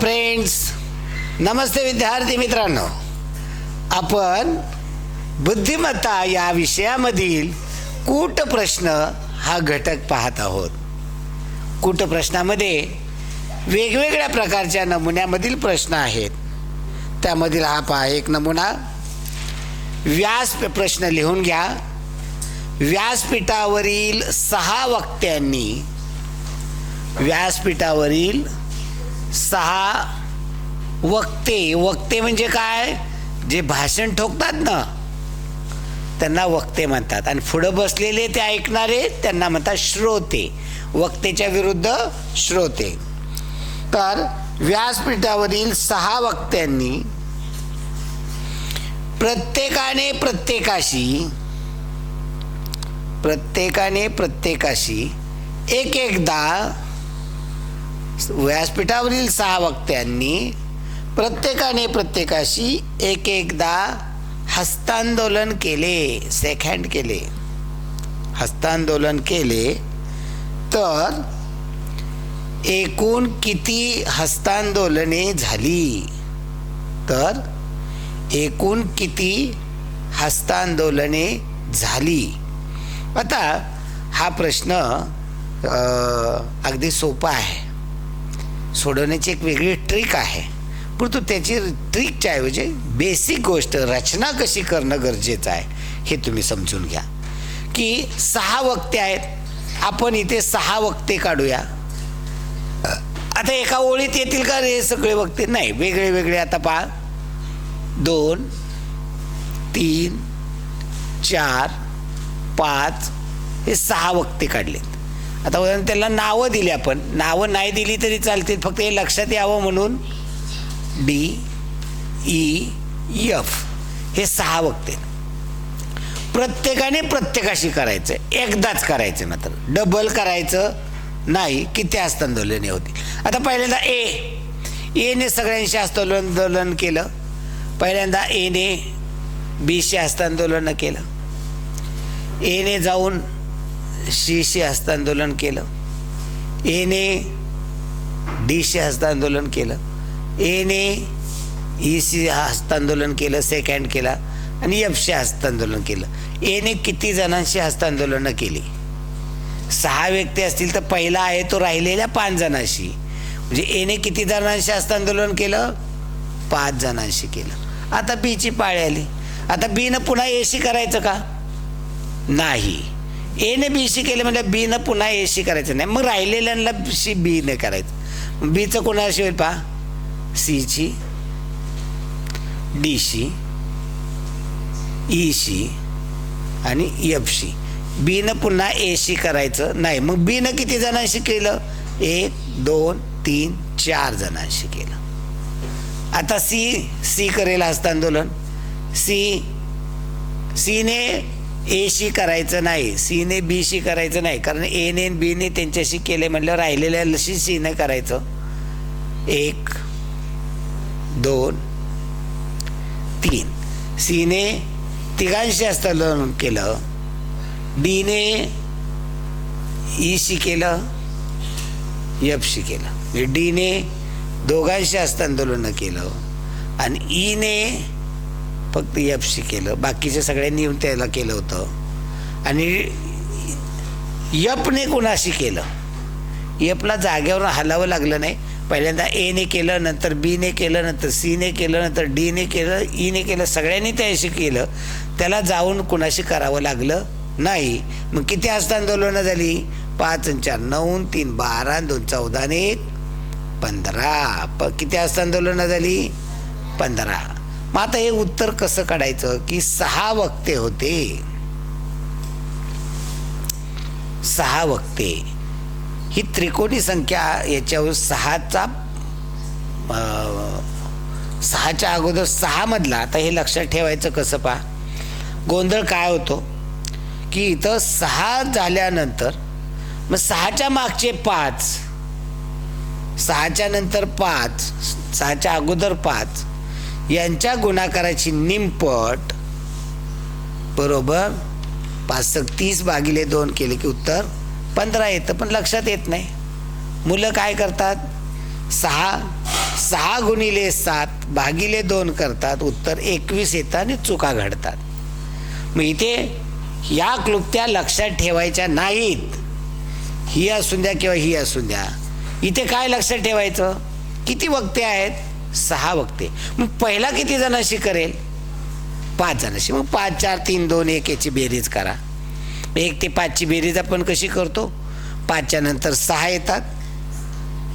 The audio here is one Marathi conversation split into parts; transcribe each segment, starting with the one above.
फ्रेंड्स नमस्ते विद्यार्थी मित्रांनो. आपण बुद्धिमत्ता या विषयामधील कूट प्रश्न हा घटक पाहत आहोत. कूट प्रश्नामध्ये वेगवेगळ्या प्रकारच्या नमुन्यामधील प्रश्न आहेत. त्यामधील हा पहा एक नमुना. व्यास प्रश्न लिहून घ्या. व्यासपीठावरील सहा वक्त्यांनी व्यासपीठावरील सहा वक्ते वक्ते म्हणजे काय? जे भाषण ठोकतात ना त्यांना वक्ते म्हणतात. आणि पुढं बसलेले ते ऐकणारे त्यांना म्हणतात श्रोते. वक्तेच्या विरुद्ध श्रोते. तर व्यासपीठावरील सहा वक्त्यांनी प्रत्येकाने प्रत्येकाशी प्रत्येकाने प्रत्येकाशी एक एकदा व्यासपीठावरील सहा वक्त्यांनी प्रत्येकाने प्रत्येकाशी एक एकदा हस्तांदोलन केले सेकहँड केले. हस्तांदोलन केले तर एकूण किती हस्तांदोलने झाली? तर एकूण किती हस्तांदोलने झाली? आता हा प्रश्न अगदी सोपा आहे. सोडवण्याची एक वेगळी ट्रिक आहे. परंतु त्याची ट्रिकच्या ऐवजी बेसिक गोष्ट रचना कशी करणं गरजेचं आहे हे तुम्ही समजून घ्या. की सहा वक्ते आहेत आपण इथे सहा वक्ते काढूया. आता एका ओळीत येतील का रे सगळे वक्ते? नाही वेगळे वेगळे. आता पहा. दोन तीन चार पाच हे सहा वक्ते काढलेत. आता उदाहरण त्याला नावं दिली आपण. नावं नाही दिली तरी चालतील. फक्त हे लक्षात यावं म्हणून डी ई एफ हे सहा वक्ते. प्रत्येकाने प्रत्येकाशी करायचं. एकदाच करायचं मात्र. डबल करायचं नाही. किती हस्तांदोलने होती. आता पहिल्यांदा ए एने सगळ्यांशी हस्तांदोलन केलं. पहिल्यांदा एने बीशी हस्तांदोलन केलं. एने जाऊन शी हस्तांदोलन केलं. एने डीशी हस्तांदोलन केलं. एने ईशी हस्तांदोलन केलं सेकंड केला आणि एफशी हस्तांदोलन केलं. एने किती जणांशी हस्तांदोलनं केली? सहा व्यक्ती असतील तर पहिला आहे तो राहिलेल्या पाच जणांशी. म्हणजे एने किती जणांशी हस्तांदोलन केलं? पाच जणांशी केलं. आता बीची पाळी आली. आता बीनं पुन्हा एशी करायचं का? नाही. एने बी सी केलं म्हणजे बीनं पुन्हा ए सी करायचं नाही. मग राहिलेल्यांना शी न करायचं. बीचं कोणाशी होईल पहा? सीची ई सी आणि एफशी बीनं पुन्हा ए सी करायचं नाही. मग बीनं किती जणांशी केलं? एक दोन तीन चार जणांशी केलं. आता सी सी करेल हस्तांदोलन. सी सीने एशी करायचं नाही सीने बीशी करायचं नाही. कारण एने बीने त्यांच्याशी केले म्हटलं राहिलेल्याशी सीने करायचं. एक दोन तीन. सीने तिघांशी हस्तांदोलन केलं. डीने ईशी e केलं. एफशी केलं. म्हणजे डीने दोघांशी हस्तांदोलन केलं. आणि e ईने फक्त यफशी केलं. बाकीच्या सगळ्यांनी येऊन त्याला केलं होतं. आणि यपने कुणाशी केलं? यपला जागेवर हलावं लागलं नाही. पहिल्यांदा एने केलं नंतर बीने केलं नंतर सीने केलं नंतर डीने केलं e ईने केलं सगळ्यांनी त्याशी केलं. त्याला जाऊन कुणाशी करावं लागलं नाही. मग किती हस्तांदोलनं झाली? पाच चार नऊ तीन बारा दोन चौदा आणि एक पंधरा. प किती हस्तांदोलनं झाली? पंधरा. मग आता हे उत्तर कसं काढायचं? की सहा वक्ते होते. सहा वक्ते. ही त्रिकोणी संख्या याच्यावर सहाचा सहाच्या अगोदर सहा मधला आता हे लक्षात ठेवायचं कसं पहा? गोंधळ काय होतो? की इथं सहा झाल्यानंतर मग सहाच्या मागचे पाच सहाच्या नंतर पाच सहाच्या अगोदर पाच यांच्या गुणाकाराची निमपट बरोबर पाच तीस भागिले दोन केले की उत्तर पंधरा येतं पण लक्षात येत नाही. मुलं काय करतात? सहा सहा गुणिले सात भागिले दोन करतात उत्तर एकवीस येतं आणि चुका घडतात. मग इथे या क्लुप्त्या लक्षात ठेवायच्या नाहीत. ही असून द्या किंवा ही असून द्या. इथे काय लक्षात ठेवायचं? किती वक्ते आहेत? सहा वक्ते. मग पहिला किती जणांशी करेल? पाच जणांशी मग पाच चार तीन दोन एक याची बेरीज करा. एक ते पाचची बेरीज आपण कशी करतो? पाचच्या नंतर सहा येतात.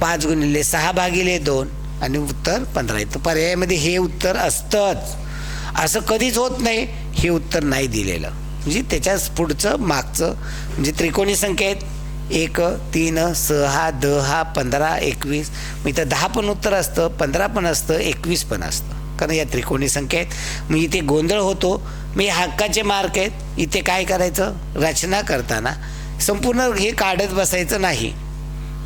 पाच गुणिले सहा भागिले दोन आणि उत्तर पंधरा. येतं पर्यायामध्ये हे उत्तर असतंच. असं कधीच होत नाही. हे उत्तर नाही दिलेलं. म्हणजे त्याच्याच पुढचं मागचं म्हणजे त्रिकोणी संख्या आहेत. एक तीन सहा दहा पंधरा एकवीस. मग इथं दहा पण उत्तर असतं पंधरा पण असतं एकवीस पण असतं. कारण या त्रिकोणी संख्या आहेत. मग इथे गोंधळ होतो. मी हक्काचे मार्क आहेत. इथे काय करायचं? रचना करताना संपूर्ण हे काढत बसायचं नाही.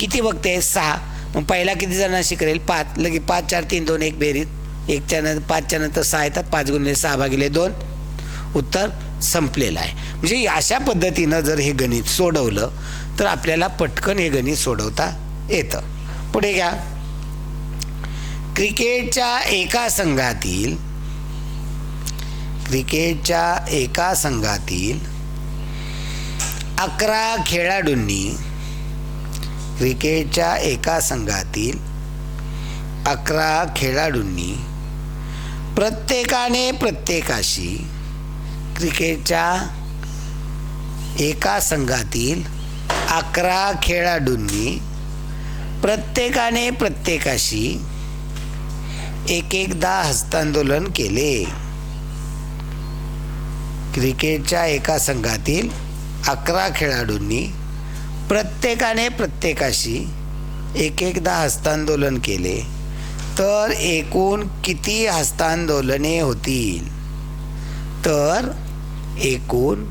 किती बघते आहे सहा. मग पहिला किती जणांशी करेल पाच. लगे पाच चार तीन दोन एक बेरीज. एकच्या नंतर पाचच्या नंतर सहा येतात. पाच गुणिले सहा भागिले दोन. उत्तर संपलेलं आहे. म्हणजे अशा पद्धतीनं जर हे गणित सोडवलं तर आपल्याला पटकन हे गणित सोडवता येतं. पुढे घ्या. क्रिकेटच्या एका संघातील क्रिकेटच्या एका संघातील अकरा खेळाडूंनी क्रिकेटच्या एका संघातील अकरा खेळाडूंनी प्रत्येकाने प्रत्येकाशी क्रिकेटच्या एका संघातील अकरा खेळाडूंनी प्रत्येकाने प्रत्येकाशी एक एकदा हस्तांदोलन केले. क्रिकेटच्या एका संघातील अकरा खेळाडूंनी प्रत्येकाने प्रत्येकाशी एक एकदा हस्तांदोलन केले. तर एकूण किती हस्तांदोलने होतील? तर एकूण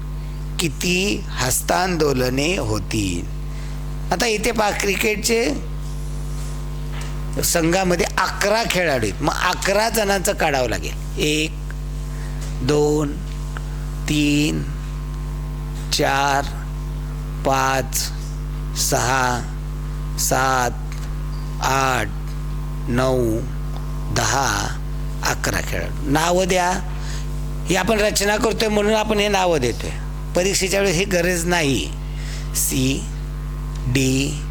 किती हस्तांदोलने होतील. आता इथे पा क्रिकेटचे संघामध्ये अकरा खेळाडू आहेत. मग अकरा जणांचं काढावं लागेल. एक दोन तीन चार पाच सहा सात आठ नऊ दहा अकरा खेळाडू. नावं द्या. ही आपण रचना करतोय म्हणून आपण हे नावं देतोय. परीक्षेच्या वेळेस ही गरज नाही. C D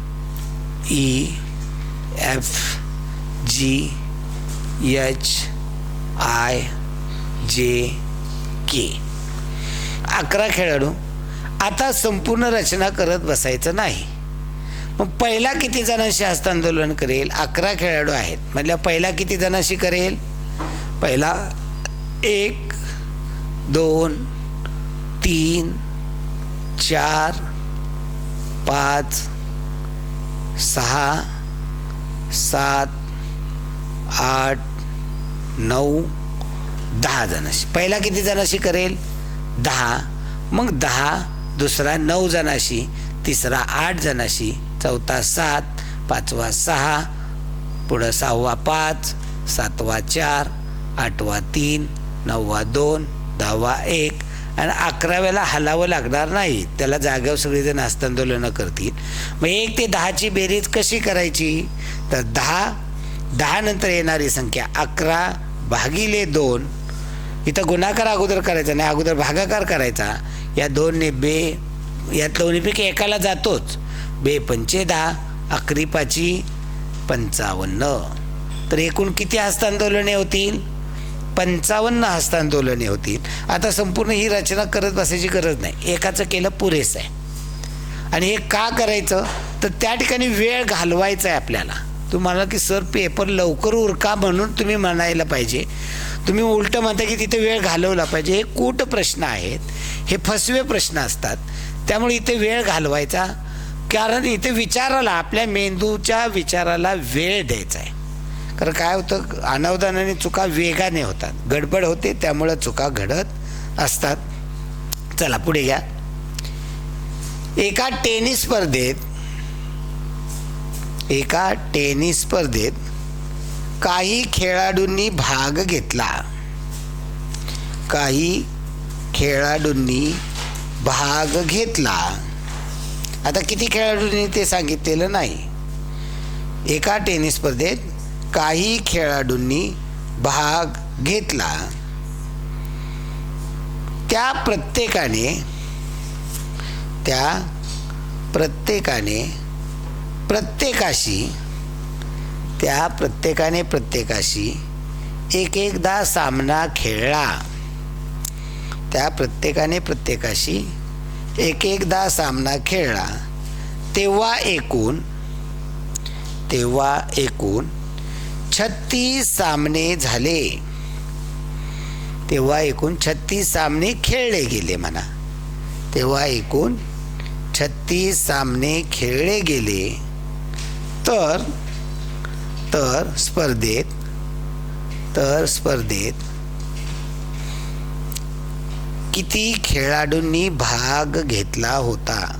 E F G H I J K अकरा खेळाडू आता संपूर्ण रचना करत बसायचं नाही. मग पहिला किती जणांशी हस्तांदोलन करेल? अकरा खेळाडू आहेत. म्हटल्या पहिला किती जणांशी करेल? पहिला एक दोन तीन चार पाच सहा सात आठ नऊ दहा जणाशी पहिला किती जणाशी करेल? दहा. मग दहा दुसरा नऊ जणाशी तिसरा आठ जणाशी चौथा सात पाचवा सहा पुढं सहावा पाच सातवा चार आठवा तीन नववा दोन दहावा एक आणि अकराव्याला हलावं लागणार नाही. त्याला जागेवर सगळेजण हस्तांदोलनं करतील. मग एक ते दहाची बेरीज कशी करायची? तर दहा दहा नंतर येणारी संख्या अकरा भागिले दोन. इथं गुणाकार अगोदर करायचा नाही अगोदर भागाकार करायचा. या दोनने बे या दोन्हीपैकी एकाला जातोच. बे पंचे दहा अकरी पाची पंचावन्न. तर एकूण किती हस्तांदोलने होतील? पंचावन्न हस्तांदोलने होतील आता संपूर्ण ही रचना करत बसायची गरज नाही. एकाचं केलं पुरेसं आहे. आणि हे का करायचं? तर त्या ठिकाणी वेळ घालवायचा आहे आपल्याला. तुम्हाला की सर पेपर लवकर उरका म्हणून तुम्ही म्हणायला पाहिजे. तुम्ही उलटं म्हणता की तिथे वेळ घालवला पाहिजे. हे कूट प्रश्न आहेत. हे फसवे प्रश्न असतात. त्यामुळे इथे वेळ घालवायचा. कारण इथे विचाराला आपल्या मेंदूच्या विचाराला वेळ द्यायचा आहे. तर काय होतं अनावधानाने चुका वेगाने होतात. गडबड होते त्यामुळं चुका घडत असतात. चला पुढे घ्या. एका टेनिस स्पर्धेत एका टेनिस स्पर्धेत काही खेळाडूंनी भाग घेतला. काही खेळाडूंनी भाग घेतला. आता किती खेळाडूंनी ते सांगितलेलं नाही. एका टेनिस स्पर्धेत काही खेळाडूंनी भाग घेतला. त्या प्रत्येकाने त्या प्रत्येकाने प्रत्येकाशी त्या प्रत्येकाने प्रत्येकाशी एक एकदा सामना खेळला. त्या प्रत्येकाने प्रत्येकाशी एक एकदा सामना खेळला. तेव्हा एकूण तेव्हा एकूण छत्तीस सामने झाले. तेव्हा एकूण छत्तीस सामने खेळले गेले म्हणा. तेव्हा एकूण छत्तीस सामने खेळले गेले. तर तर स्पर्धेत तर स्पर्धेत किती खेळाडूंनी भाग घेतला होता?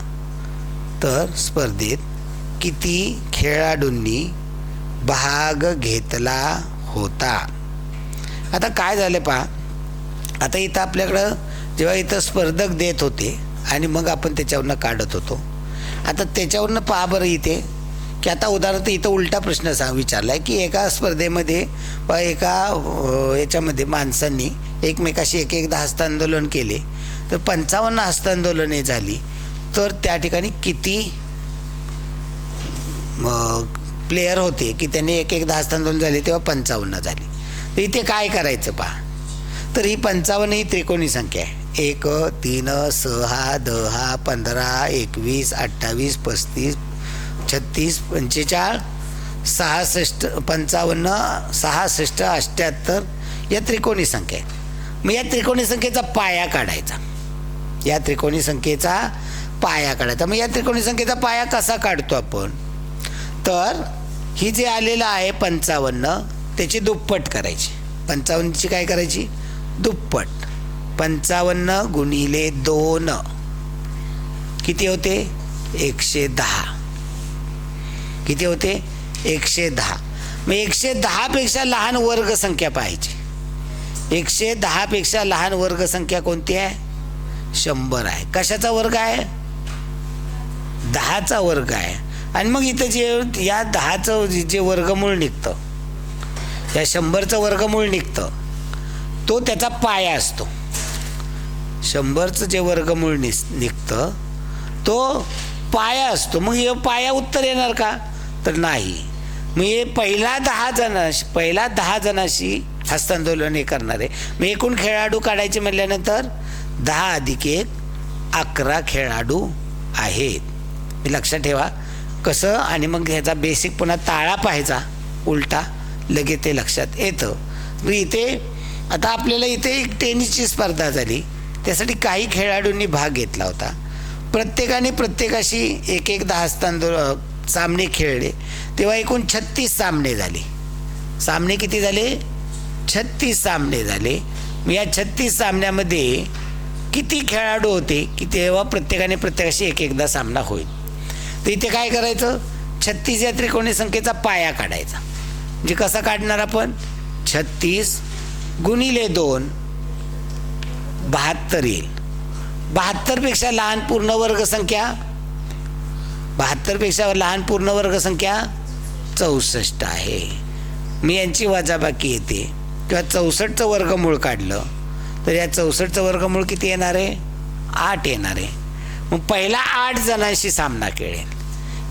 तर स्पर्धेत किती खेळाडूंनी भाग घेतला होता. आता काय झालं पहा? आता इथं आपल्याकडं जेव्हा इथं स्पर्धक देत होते आणि मग आपण त्याच्यावरनं काढत होतो. आता त्याच्यावरनं पहा बरं इथे की आता उदाहरणार्थ इथं उलटा प्रश्न सांग विचारला आहे की एका स्पर्धेमध्ये व एका याच्यामध्ये माणसांनी एकमेकाशी एक एकदा हस्तांदोलन केले. तर पंचावन्न हस्तांदोलने झाली. तर त्या ठिकाणी किती प्लेयर होते की त्यांनी एक एकदा हस्तांदोलन झाले तेव्हा पंचावन्न झाली. तर इथे काय करायचं पहा. तर ही पंचावन्न ही त्रिकोणी संख्या आहे. एक तीन सहा दहा पंधरा एकवीस अठ्ठावीस पस्तीस छत्तीस पंचेचाळ सहासष्ट पंचावन्न सहासष्ट अठ्ठ्याहत्तर या त्रिकोणी संख्या आहेत. मग या त्रिकोणी संख्येचा पाया काढायचा. या त्रिकोणी संख्येचा पाया काढायचा. मग या त्रिकोणी संख्येचा पाया कसा काढतो आपण? तर ही जे आलेलं आहे पंचावन्न त्याची दुप्पट करायची. पंचावन्नची काय करायची? दुप्पट. पंचावन्न गुणिले दोन. किती होते? एकशे दहा. किती होते? एकशे दहा. मग एकशे दहापेक्षा लहान वर्गसंख्या पाहिजे एकशे दहापेक्षा लहान वर्गसंख्या कोणती आहे? शंभर आहे. कशाचा वर्ग आहे? दहाचा वर्ग आहे. आणि मग इथं जे या दहाचं जे- वर्गमूळ निघतं या शंभरचं वर्गमूळ निघतं तो त्याचा पाया असतो. शंभरचं जे वर्गमूळ निस निघतं तो पाया असतो. मग हे पाया उत्तर येणार का? तर नाही. मग हे पहिला दहा जण पहिला दहा जणांशी हस्तांदोलन हे करणारे मग एकूण खेळाडू काढायचे म्हटल्यानंतर दहा अधिक एक अकरा खेळाडू आहेत. मी लक्षात ठेवा. कसं आणि मग ह्याचा बेसिक पुन्हा ताळा पाहायचा. उलटा लगेच ते लक्षात येतं. मग इथे आता आपल्याला इथे एक टेनिसची स्पर्धा झाली. त्यासाठी काही खेळाडूंनी भाग घेतला होता. प्रत्येकाने प्रत्येकाशी एक एकदा हस्तांदोलन सामने खेळले. तेव्हा एकूण छत्तीस सामने झाले. सामने किती झाले? छत्तीस सामने झाले. या छत्तीस सामन्यामध्ये किती खेळाडू होते? की तेव्हा प्रत्येकाने प्रत्येकाशी एक एकदा सामना होईल. तर इथे काय करायचं? छत्तीस या त्रिकोणी संख्येचा पाया काढायचा. म्हणजे कसा काढणार आपण? छत्तीस गुणिले दोन बहात्तर येईल. बहात्तरपेक्षा लहान पूर्ण वर्ग संख्या बहात्तरपेक्षा लहान पूर्ण वर्ग संख्या चौसष्ट आहे. मी यांची वजाबाकी येते. किंवा चौसष्टचं वर्गमूळ काढलं तर या चौसष्टचं वर्गमूळ किती येणार आहे? आठ येणार आहे. मग पहिला आठ जणांशी सामना खेळेल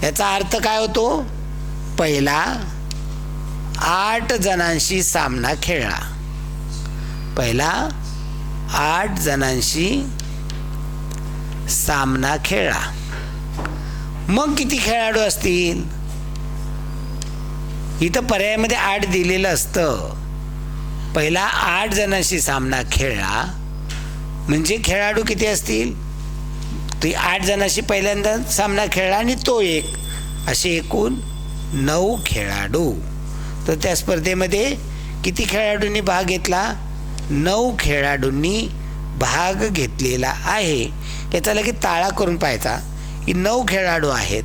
याचा अर्थ काय होतो? पहिला आठ जणांशी सामना खेळला पहिला आठ जणांशी सामना खेळला मग किती खेळाडू असतील? इथं पर्यायामध्ये आठ दिलेलं असतं. पहिला आठ जणांशी सामना खेळला म्हणजे खेळाडू किती असतील? ते आठ जणांशी पहिल्यांदा सामना खेळला आणि तो एक असे एकूण नऊ खेळाडू. तर त्या स्पर्धेमध्ये किती खेळाडूंनी भाग घेतला? नऊ खेळाडूंनी भाग घेतलेला आहे. याचा लगेच ताळा करून पाहायचा की नऊ खेळाडू आहेत.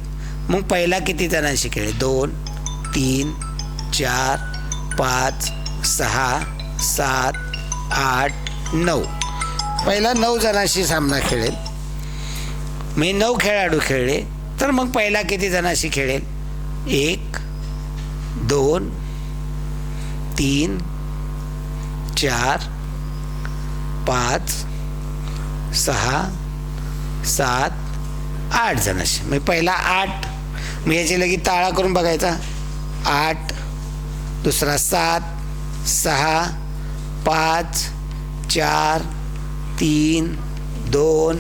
मग पहिला किती जणांशी खेळले? दोन तीन चार पाच सहा सात आठ नऊ. पहिला नऊ जणांशी सामना खेळेल. मी नऊ खेळाडू खेळले तर मग पहिला किती जणाशी खेळेल? एक दोन तीन चार पाच सहा सात आठ जणाशी. म्हणजे पहिला आठ मी याची लगेच ताळा करून बघायचा. आठ दुसरा सात सहा पाच चार तीन दोन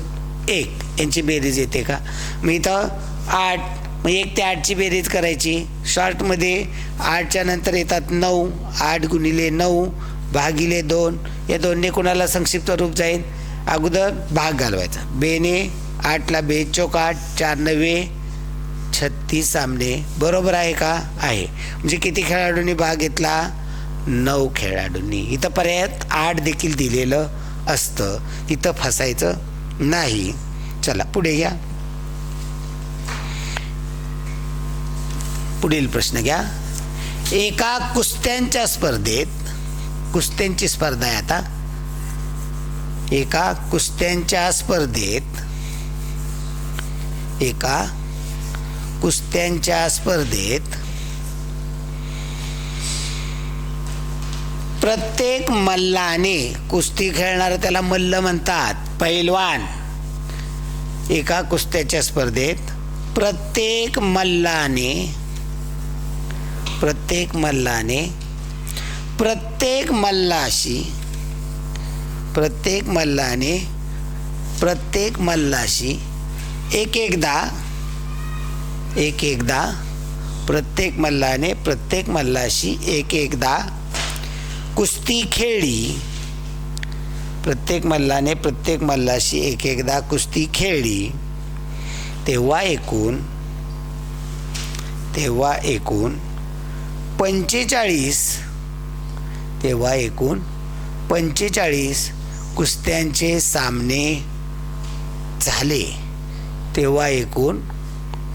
एक. यांची बेरीज येते का? मग इथं आठ मग एक ते आठची बेरीज करायची. शॉर्टमध्ये आठच्या नंतर येतात नऊ आठ गुणिले नऊ भागिले दोन. या दोन्ही कोणाला संक्षिप्त रूप जाईल? अगोदर भाग घालवायचा. बेने आठला बे चौक आठ चार नवे छत्तीस सामने. बरोबर आहे का? आहे. म्हणजे किती खेळाडूंनी भाग घेतला? नऊ खेळाडूंनी. इथं पर्यायात आठ देखील दिलेलं असतं. इथं फसायचं नाही. चला पुढे घ्या पुढील प्रश्न घ्या. एका कुस्त्यांच्या स्पर्धेत कुस्त्यांची स्पर्धा आहे आता. एका कुस्त्यांच्या स्पर्धेत एका कुस्त्यांच्या स्पर्धेत प्रत्येक मल्लाने कुस्ती खेळणारं त्याला मल्ल म्हणतात पैलवान. एका कुस्त्याच्या स्पर्धेत प्रत्येक मल्लाने प्रत्येक मल्लाने प्रत्येक मल्लाशी प्रत्येक मल्लाने प्रत्येक मल्लाशी एक एकदा एक एकदा प्रत्येक मल्लाने प्रत्येक मल्लाशी एक एकदा कुस्ती खेळली. प्रत्येक मल्लाने प्रत्येक मल्लाशी एक एकदा कुस्ती खेळली तेव्हा एकूण तेव्हा एकूण पंचेचाळीस तेव्हा एकूण पंचेचाळीस कुस्त्यांचे सामने झाले. तेव्हा एकूण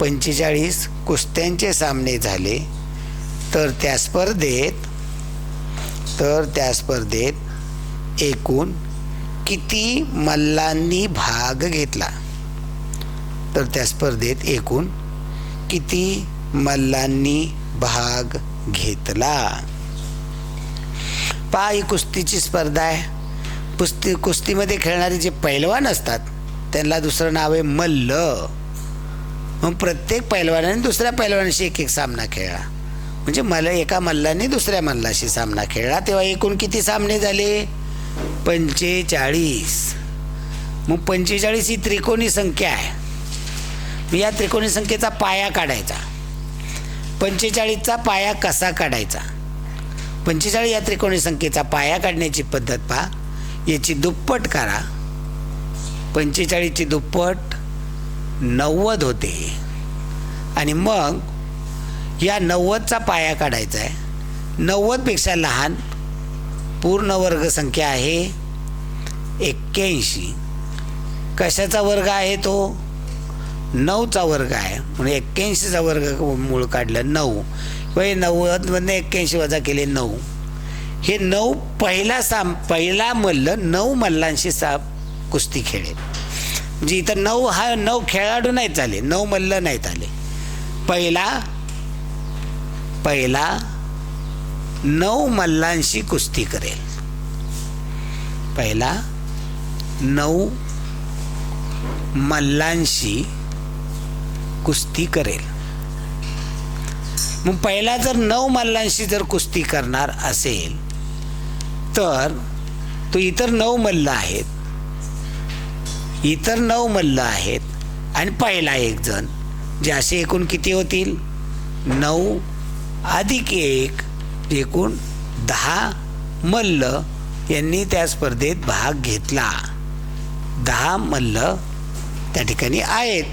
पंचेचाळीस कुस्त्यांचे सामने झाले. तर त्या स्पर्धेत तर त्या स्पर्धेत एकूण किती मल्लांनी भाग घेतला. तर त्या स्पर्धेत एकूण किती मल्लांनी भाग घेतला? पा ही कुस्तीची स्पर्धा आहे. कुस्ती कुस्तीमध्ये खेळणारे जे पैलवान असतात त्यांना दुसरं नाव आहे मल्ल. मग प्रत्येक पैलवानाने दुसऱ्या पैलवानाशी एक एक सामना खेळला. म्हणजे मला एका मल्लाने दुसऱ्या मल्लाशी सामना खेळला तेव्हा एकूण किती सामने झाले? पंचेचाळीस. मग पंचेचाळीस ही त्रिकोणी संख्या आहे. या त्रिकोणी संख्येचा पाया काढायचा. पंचेचाळीसचा पाया कसा काढायचा? पंचेचाळीस या त्रिकोणी संख्येचा पाया काढण्याची पद्धत पहा. याची दुप्पट करा. पंचेचाळीसची दुप्पट नव्वद होते. आणि मग या नव्वदचा पाया काढायचा आहे. नव्वदपेक्षा लहान पूर्ण वर्ग संख्या आहे एक्क्याऐंशी. कशाचा वर्ग आहे तो? नऊचा वर्ग आहे. म्हणजे एक्क्याऐंशीचा वर्ग मूळ काढलं नऊ. म्हणजे नव्वदमधनं एक्क्याऐंशी वजा केले नऊ. हे नऊ पहिला साम पहिला मल्ल नऊ मल्लांशी सा कुस्ती खेळेल. म्हणजे इथं नऊ हा नऊ खेळाडू नाहीत आले नऊ मल्ल नाहीत आले पहिला पहिला नऊ मल्लांशी कुस्ती करेल. पहिला नऊ मल्लांशी कुस्ती करेल. मग पहिला जर नऊ मल्लांशी जर कुस्ती करणार असेल तर तो इतर नऊ मल्ल आहेत. इतर नऊ मल्ल आहेत आणि पहिला एक जण जे असे एकूण किती होतील? नऊ अधिक एक एकूण दहा मल्ल यांनी त्या स्पर्धेत भाग घेतला. दहा मल्ल त्या ठिकाणी आहेत.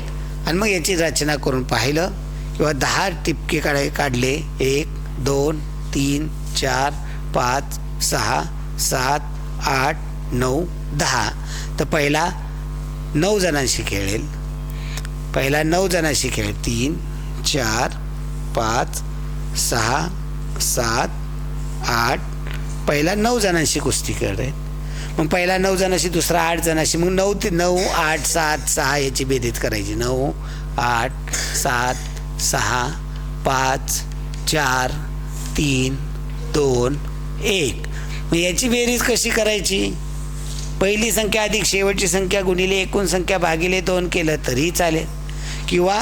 आणि मग याची रचना करून पाहिलं किंवा दहा टिपके काढ काढले. एक दोन तीन चार पाच सहा सात आठ नऊ दहा. तर पहिला नऊ जणांशी खेळेल. पहिला नऊ जणांशी खेळेल. तीन चार पाच सहा सात आठ पहिला नऊ जणांशी कुस्ती खेळेल मग पहिला नऊ जणांशी दुसरा आठ जणांशी मग नऊ ते नऊ आठ सात सहा याची बेरीज करायची. नऊ आठ सात सहा पाच चार तीन दोन एक. मग याची बेरीज कशी करायची? पहिली संख्या अधिक शेवटची संख्या गुणिले एकूण संख्या भागिले दोन केलं तरी चालेल. किंवा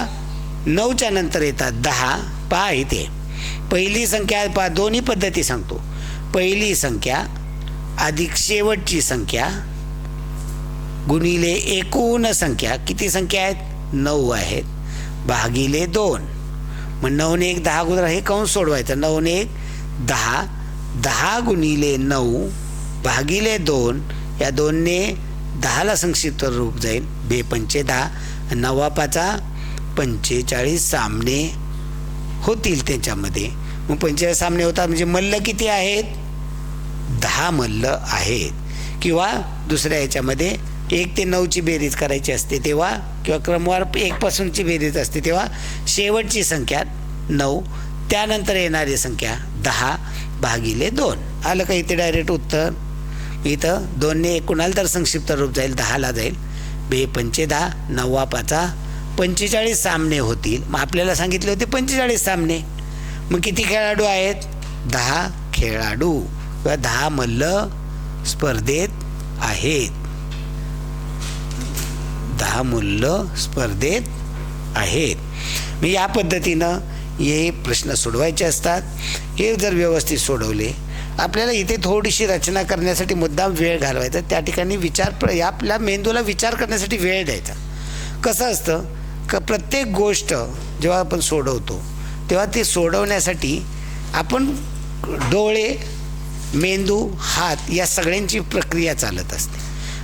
नऊच्या नंतर येतात दहा पहा इथे. पहिली संख्या पा दोन्ही पद्धती सांगतो. पहिली संख्या अधिक शेवटची संख्या गुणिले एकूण संख्या. किती संख्या आहेत? नऊ आहेत. भागिले दोन. मग नऊने एक दहा गुणा हे काऊन सोडवायचं? नऊने एक दहा. दहा गुणिले नऊ भागिले दोन. या दोनने दहाला संक्षिप्त रूप जाईल. बे पंचे दहा. नवा पाचा पंचेचाळीस सामने होतील त्यांच्यामध्ये. मग पंचेचाळीस सामने होतात म्हणजे मल्ल किती आहेत? दहा मल्ल आहेत. किंवा दुसऱ्या याच्यामध्ये एक ते नऊची बेरीज करायची असते तेव्हा किंवा क्रमवार एकपासूनची बेरीज असते तेव्हा शेवटची संख्या नऊ त्यानंतर येणारी संख्या दहा भागिले दोन. आलं का इथे डायरेक्ट उत्तर? इथं दोनने एक कुणाला तर संक्षिप्त रूप जाईल? दहाला जाईल. बे पंचे दहा नववा पाचा पंचेचाळीस सामने होतील. मग आपल्याला सांगितले होते पंचेचाळीस सामने. मग किती खेळाडू आहेत? दहा खेळाडू किंवा दहा मल्ल स्पर्धेत आहेत. दहा मुल्ल स्पर्धेत आहेत. मी या पद्धतीनं हे प्रश्न सोडवायचे असतात. हे जर व्यवस्थित सोडवले आपल्याला इथे थोडीशी रचना करण्यासाठी मुद्दाम वेळ घालवायचा. त्या ठिकाणी विचार प्र या आपल्या मेंदूला विचार करण्यासाठी वेळ द्यायचा. कसं असतं? क प्रत्येक गोष्ट जेव्हा आपण सोडवतो तेव्हा ते सोडवण्यासाठी आपण डोळे मेंदू हात या सगळ्यांची प्रक्रिया चालत असते.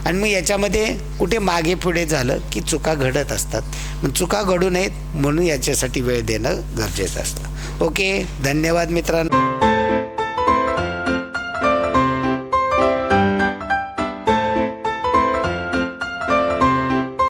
आणि मग याच्यामध्ये कुठे मागे पुढे झालं की चुका घडत असतात. मग चुका घडू नयेत म्हणून याच्यासाठी वेळ देणं गरजेचं असतं. ओके? धन्यवाद मित्रांनो.